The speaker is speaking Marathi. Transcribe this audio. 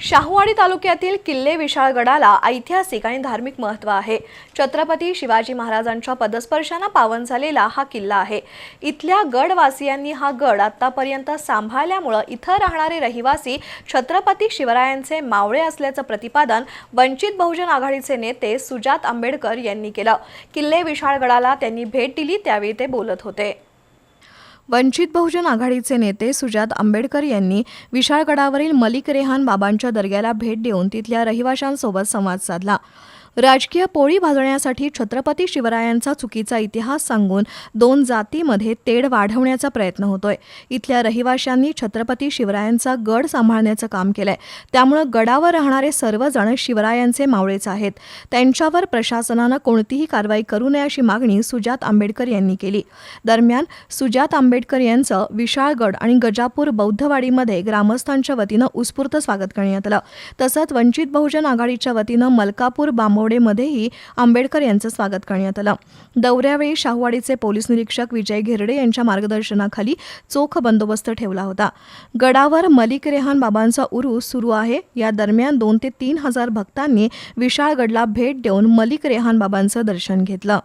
शाहूवाडी तालुक्यातील किल्ले विशाळगडाला ऐतिहासिक आणि धार्मिक महत्त्व आहे. छत्रपती शिवाजी महाराजांच्या पदस्पर्शानं पावन झालेला हा किल्ला आहे. इथल्या गडवासियांनी हा गड आतापर्यंत सांभाळल्यामुळं इथं राहणारे रहिवासी छत्रपती शिवरायांचे मावळे असल्याचं प्रतिपादन वंचित बहुजन आघाडीचे नेते सुजात आंबेडकर यांनी केलं. किल्ले विशाळगडाला त्यांनी भेट दिली त्यावेळी ते बोलत होते. वंचित बहुजन आघाडीचे नेते सुजात आंबेडकर यांनी विशाळगडावरील मलिक रेहान बाबांच्या दर्ग्याला भेट देऊन तिथल्या रहिवाशांसोबत संवाद साधला. राजकीय पोळी भाजण्यासाठी छत्रपती शिवरायांचा चुकीचा इतिहास सांगून दोन जातीमध्ये तेढ वाढवण्याचा प्रयत्न होतोय. इथल्या रहिवाशांनी छत्रपती शिवरायांचा गड सांभाळण्याचं काम केलंय. त्यामुळं गडावर राहणारे सर्वजण शिवरायांचे मावळेच आहेत. त्यांच्यावर प्रशासनानं कोणतीही कारवाई करू नये अशी मागणी सुजात आंबेडकर यांनी केली. दरम्यान सुजात आंबेडकर यांचं विशाळगड आणि गजापूर बौद्धवाडीमध्ये ग्रामस्थांच्या वतीनं उत्स्फूर्त स्वागत करण्यात आलं. तसंच वंचित बहुजन आघाडीच्या वतीनं मलकापूर दौडेमध्येही आंबेडकर यांचं स्वागत करण्यात आलं. दौऱ्यावेळी शाहूवाडीचे पोलीस निरीक्षक विजय घेरडे यांच्या मार्गदर्शनाखाली चोख बंदोबस्त ठेवला होता. गडावर मलिक रेहान बाबांचा उरूस सुरू आहे. या दरम्यान दोन ते तीन हजार भक्तांनी विशाळगडला भेट देऊन मलिक रेहान बाबांचं दर्शन घेतलं.